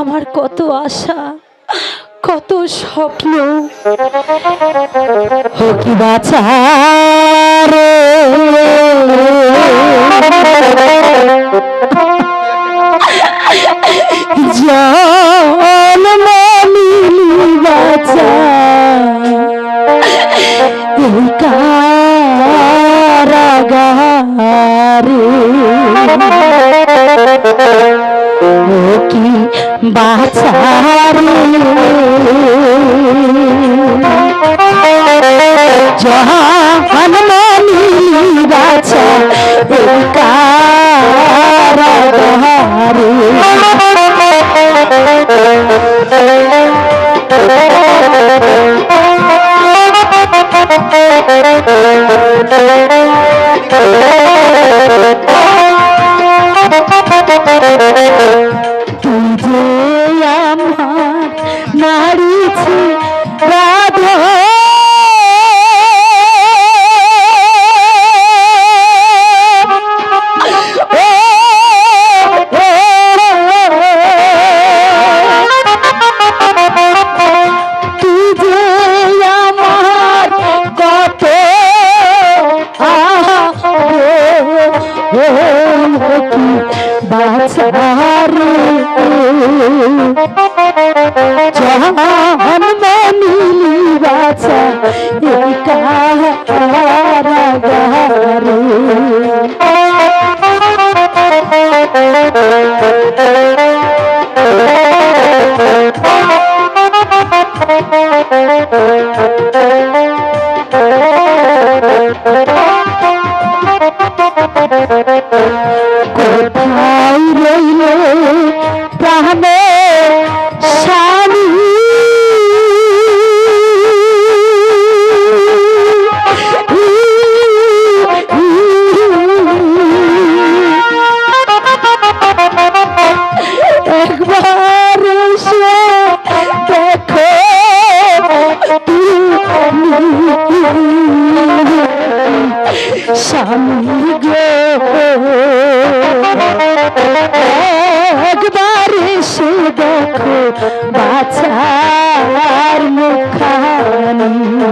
আমার কত আশা কত স্বপ্ন। কি বাছারে জন্ম জাহান মানি বাছা এই তুই বাছার মুখানি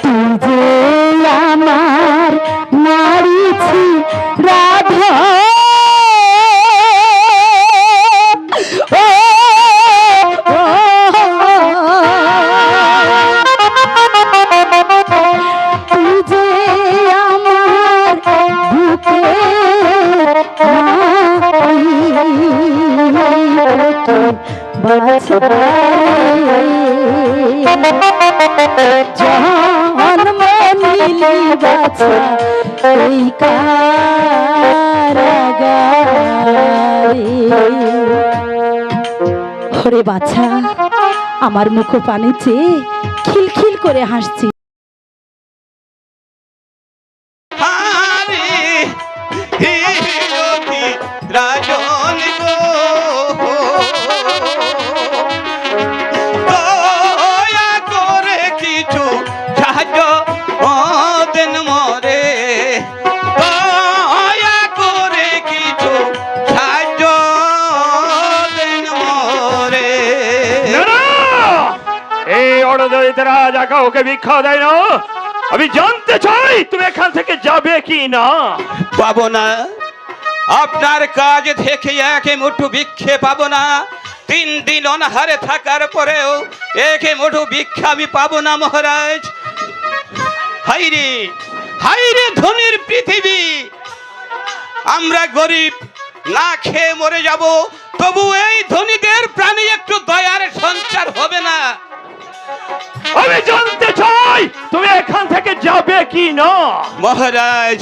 তুই যে আমার নারীছি রাধা জন্ম বাছা এই বাছা আমার মুখ পানি খিলখিল করে হাসছি। দেন মরে এই অর্ডার দরিদ্রা যা কাউকে ভিক্ষা দেয় না। আমি জানতে চাই, তুমি এখান থেকে যাবে কি না? পাবো না। আপনার কাজ থেকে একে মুঠু ভিক্ষে পাবো না। তিন দিন অনাহারে থাকার পরেও একে মুঠু ভিক্ষা আমি পাবো না, মহারাজ। হাইরে হাইরে ধনির পৃথিবী। আমরা গরিব, না খেয়ে মরে যাব। তবু এই ধনীদের প্রাণে একটু দয়ার সঞ্চার হবে না। আমি জানতে চাই তুমি এখান থেকে যাবে কি না? মহারাজ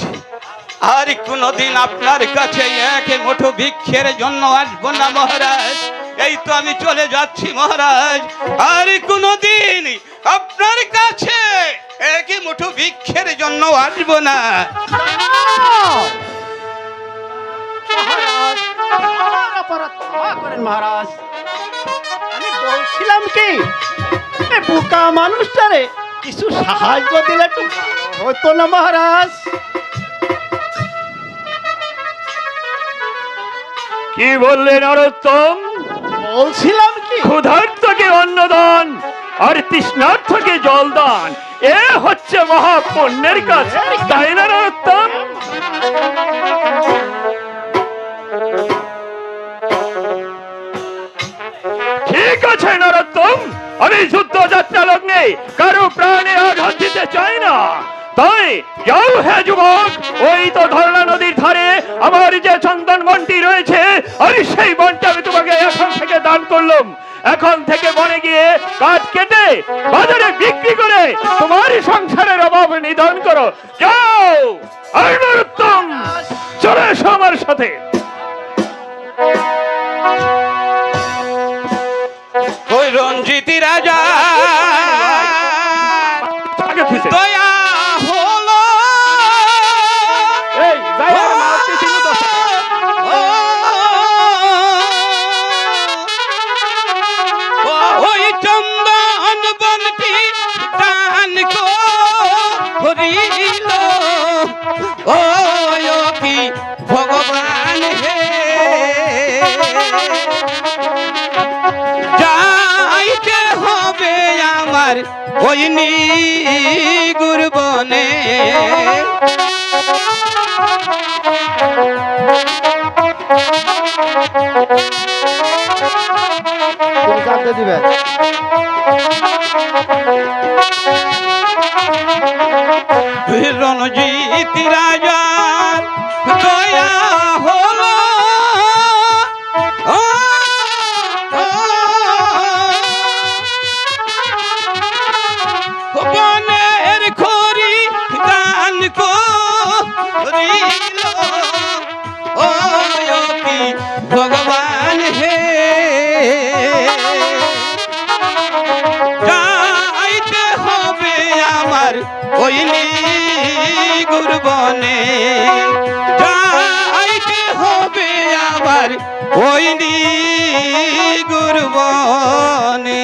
আর কোনদিন আপনার কাছে এক মুঠো ভিক্ষের জন্য আসব না মহারাজ। এই তো আমি চলে যাচ্ছি মহারাজ। আর কোনদিন আপনার কাছে এক মুঠো ভিক্ষের জন্য আসব না। মহারাজ আমি বলছিলাম কি বোকা মানুষটারে কিছু সাহায্য দিলে একটু হতো না মহারাজ। কি বললেন বলছিলাম কি? ক্ষুধার্তকে অন্নদান আর তৃষ্ণার্থকে জলদান এ হচ্ছে মহাপুণ্যের কাজ। তাই না নরোত্তম? ঠিক আছে, নরোত্তম। আমি যুদ্ধ যাত্রা লগ্নে কারও প্রাণে আঘাত দিতে চাই না। তাই যাও হে যুবক, ওই তো ধরলা নদীর ধারে আমার যে চন্দন বনটি রয়েছে আমি সেই বনটা আমি তোমাকে এখন থেকে দান করলাম। এখন থেকে বনে গিয়ে কাঠ কেটে বাজারে বিক্রি করে তোমার সংসারের অভাব নিধন করো। যাও, আর নরোত্তম, চলে এসো আমার সাথে। রঞ্জিতি রাজা। দয়া হলো। ওই চন্দন বনটি দান করিল ওই গুরবনে। তুমি রণজিৎ রাজার দয়া হলো করিল ও ভগবান হে আমার ওই গুরবনে যাইতে হবে আমার ওই গুরবনে